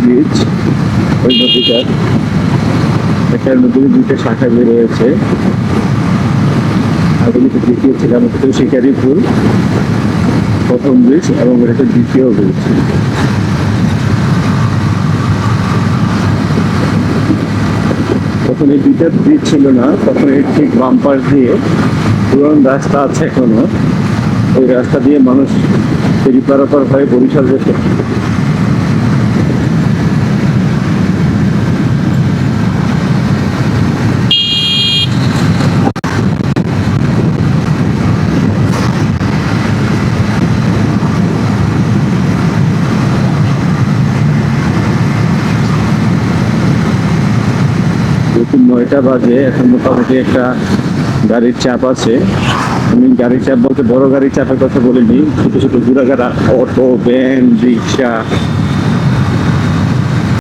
Bridge, ওই নদীটার একটা নদীর দুইটা শাখা বের হয়েছে আগুলি দ্বিতীয় ছিল আমাদের শিকারি ফুল প্রথম ব্রিজ এবং এটা দ্বিতীয় ব্রিজ। তখন এই দুইটা ব্রিজ ছিল না, তখন এই ঠিক বাম পাশ দিয়ে পুরন রাস্তা আছে এখনও। ওই রাস্তা দিয়ে মানুষ ফেরি পারাপার হয়ে বরিশাল যেত নয়টা বাজে, এখন মোটামুটি একটা গাড়ির চাপ আছে। আমি গাড়ির চাপ বলতে বড় গাড়ির চাপের কথা বলিনি, ছোট ছোট ঘোরাঘাড়া অটো, ভ্যান, রিক্সা